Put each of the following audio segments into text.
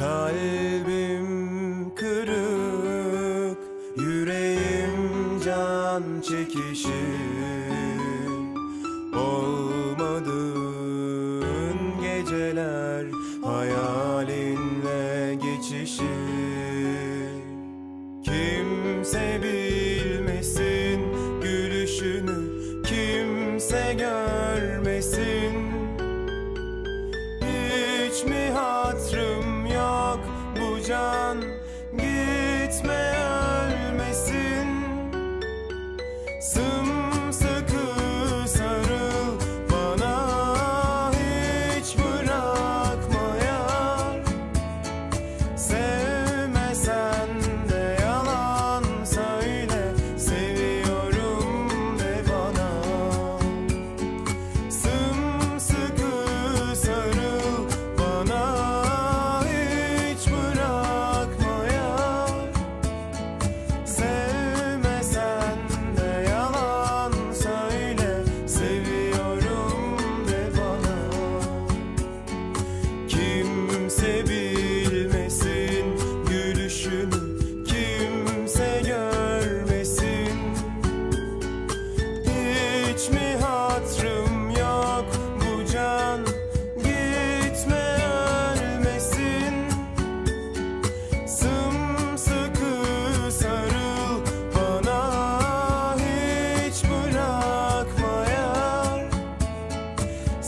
Kalbim kırık, yüreğim can çekişir Olmadığın geceler hayalinle geçişir 전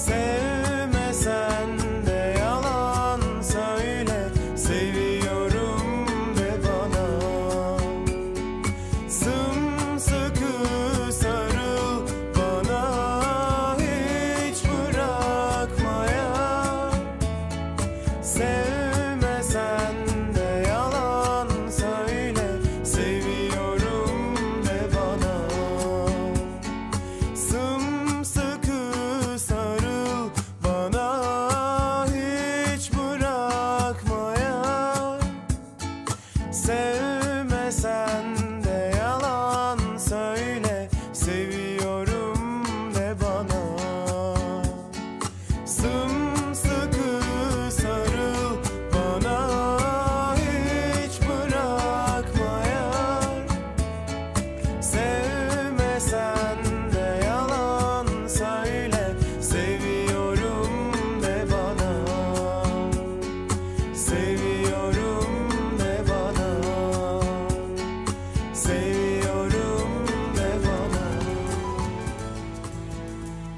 Say.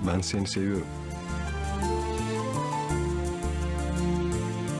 Ben seni seviyorum.